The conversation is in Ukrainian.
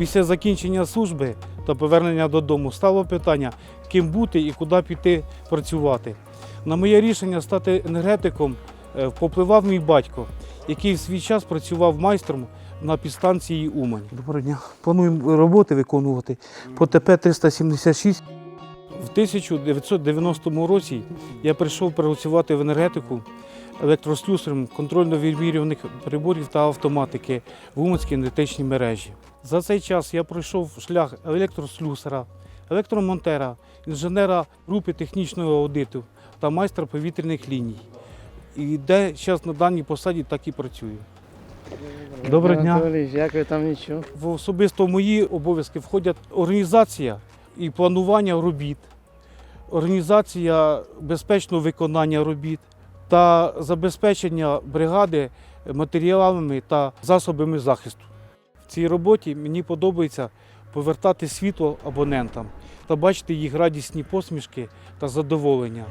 Після закінчення служби та повернення додому стало питання, ким бути і куди піти працювати. На моє рішення стати енергетиком е, попливав мій батько, який в свій час працював майстром на підстанції Умань. Доброго дня. Плануємо роботи виконувати по ТП 376. В 1990 році я прийшов працювати в енергетику електрослюсарем контрольно-вимірюваних приборів та автоматики в Уманській енергетичній мережі. За цей час я пройшов шлях електрослюсара, електромонтера, інженера групи технічного аудиту та майстра повітряних ліній. І де зараз на даній посаді так і працюю. Доброго дня. Анатолій, як ви там нічого? В особисто мої обов'язки входять організація і планування робіт, організація безпечного виконання робіт та забезпечення бригади матеріалами та засобами захисту. В цій роботі мені подобається повертати світло абонентам та бачити їх радісні посмішки та задоволення.